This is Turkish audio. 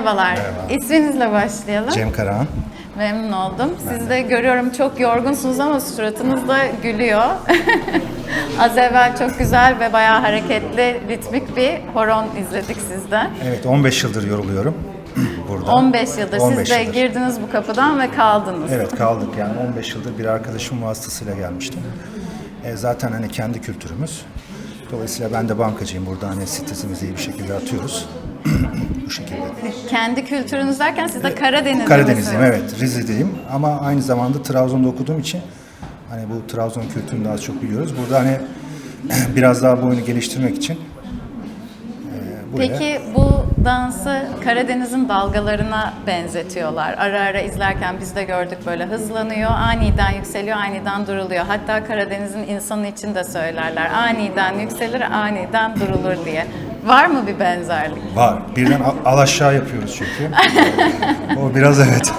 Merhabalar. Merhaba. İsminizle başlayalım. Cem Karahan. Memnun oldum. Siz de görüyorum çok yorgunsunuz ama suratınız da gülüyor. Az evvel çok güzel ve bayağı hareketli, ritmik bir horon izledik sizden. Evet 15 yıldır yoruluyorum burada. 15 yıldır 15 siz de yıldır. girdiniz bu kapıdan ve kaldınız. Evet kaldık yani 15 yıldır bir arkadaşım vasıtasıyla gelmiştim. E, zaten hani kendi kültürümüz. Dolayısıyla ben de bankacıyım. Burada hani stresimizi iyi bir şekilde atıyoruz. Bu şekilde. Kendi kültürünüz derken siz de Karadeniz'de Karadenizliyim evet. Rize'deyim ama aynı zamanda Trabzon'da okuduğum için hani bu Trabzon kültürünü daha çok biliyoruz. Burada hani biraz daha bu oyunu geliştirmek için buraya Peki bu dansı Karadeniz'in dalgalarına benzetiyorlar. Ara ara izlerken biz de gördük böyle hızlanıyor, aniden yükseliyor, aniden duruluyor. Hatta Karadeniz'in insanı için de söylerler. Aniden yükselir, aniden durulur diye. Var mı bir benzerlik? var. Birden al, aşağı yapıyoruz çünkü. o biraz evet.